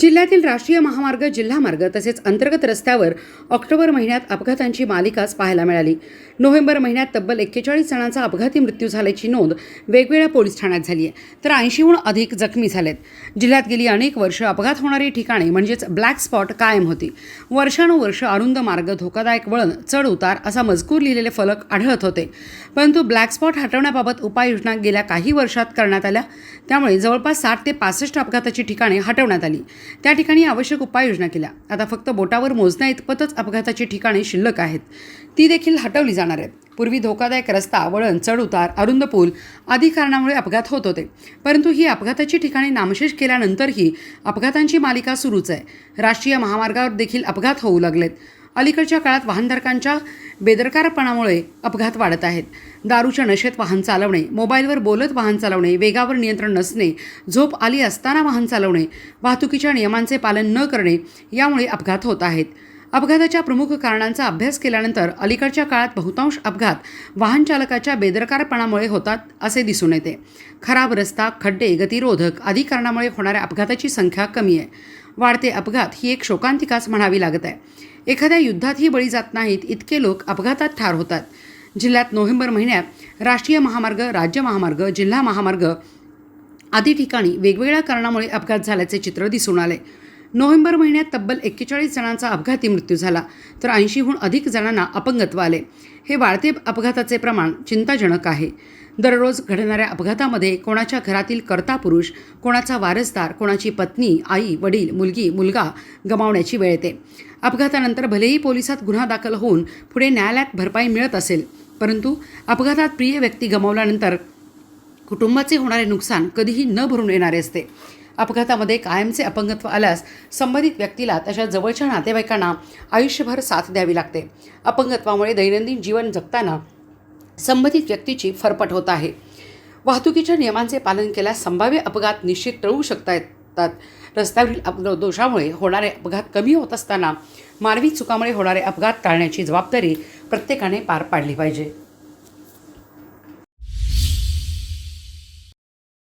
जिल्ह्यातील राष्ट्रीय महामार्ग जिल्हा मार्ग तसेच अंतर्गत रस्त्यावर ऑक्टोबर महिन्यात अपघातांची मालिकाच पाहायला मिळाली. नोव्हेंबर महिन्यात तब्बल एक्केचाळीस जणांचा अपघाती मृत्यू झाल्याची नोंद वेगवेगळ्या पोलीस ठाण्यात झाली आहे. तर ऐंशीहून अधिक जखमी झालेत. जिल्ह्यात गेली अनेक वर्ष अपघात होणारी ठिकाणे म्हणजेच ब्लॅक स्पॉट कायम होती. वर्षानुवर्ष अरुंद मार्ग धोकादायक वळण चढ उतार असा मजकूर लिहिलेले फलक आढळत होते. परंतु ब्लॅक स्पॉट हटवण्याबाबत उपाययोजना गेल्या काही वर्षात करण्यात आल्या. त्यामुळे जवळपास साठ ते पासष्ट अपघाताची ठिकाणे हटवण्यात आली. त्या ठिकाणी आवश्यक उपाययोजना केल्या. आता फक्त बोटावर मोजण्या इतपतच अपघाताची ठिकाणे शिल्लक आहेत. ती देखील हटवली जाणार आहेत. पूर्वी धोकादायक रस्ता वळण चढउतार अरुंद पूल आदी कारणामुळे अपघात होत होते. परंतु ही अपघाताची ठिकाणे नामशेष केल्यानंतरही अपघातांची मालिका सुरूच आहे. राष्ट्रीय महामार्गावर देखील अपघात होऊ लागलेत. अलीकडच्या काळात वाहनधारकांच्या बेदरकारपणामुळे अपघात वाढत आहेत. दारूच्या नशेत वाहन चालवणे मोबाईलवर बोलत वाहन चालवणे वेगावर नियंत्रण नसणे झोप आली असताना वाहन चालवणे वाहतुकीच्या नियमांचे पालन न करणे यामुळे अपघात होत आहेत. अपघाताच्या प्रमुख कारणांचा अभ्यास केल्यानंतर अलीकडच्या काळात बहुतांश अपघात वाहन चालकाच्या बेदरकारपणामुळे होतात असे दिसून येते. खराब रस्ता खड्डे गतिरोधक आदी कारणामुळे होणाऱ्या अपघाताची संख्या कमी आहे. वाढते अपघात ही एक शोकांतिकाच म्हणावी लागत आहे. एखाद्या युद्धातही बळी जात नाहीत इतके लोक अपघातात ठार होतात. जिल्ह्यात नोव्हेंबर महिन्यात राष्ट्रीय महामार्ग राज्य महामार्ग जिल्हा महामार्ग आदी ठिकाणी वेगवेगळ्या कारणामुळे अपघात झाल्याचे चित्र दिसून आले. नोव्हेंबर महिन्यात तब्बल एक्केचाळीस जणांचा अपघाती मृत्यू झाला तर ऐंशीहून अधिक जणांना अपंगत्व आले. हे वाढते अपघाताचे प्रमाण चिंताजनक आहे. दररोज घडणाऱ्या अपघातामध्ये कोणाच्या घरातील कर्ता पुरुष कोणाचा वारसदार कोणाची पत्नी आई वडील मुलगी मुलगा गमावण्याची वेळ येते. अपघातानंतर भलेही पोलिसात गुन्हा दाखल होऊन पुढे न्यायालयात भरपाई मिळत असेल परंतु अपघातात प्रिय व्यक्ती गमावल्यानंतर कुटुंबाचे होणारे नुकसान कधीही न भरून येणारे असते. अपघातामध्ये कायमचे अपंगत्व आल्यास संबंधित व्यक्तीला त्याच्या जवळच्या नातेवाईकांना आयुष्यभर साथ द्यावी लागते. अपंगत्वामुळे दैनंदिन जीवन जगताना संबंधित व्यक्तीची फरफट होत आहे. वाहतुकीच्या नियमांचे पालन केल्यास संभाव्य अपघात निश्चित टळू शकता येतात. रस्त्यावरील अप दोषामुळे होणारे अपघात कमी होत असताना मानवी चुकामुळे होणारे अपघात टाळण्याची जबाबदारी प्रत्येकाने पार पाडली पाहिजे.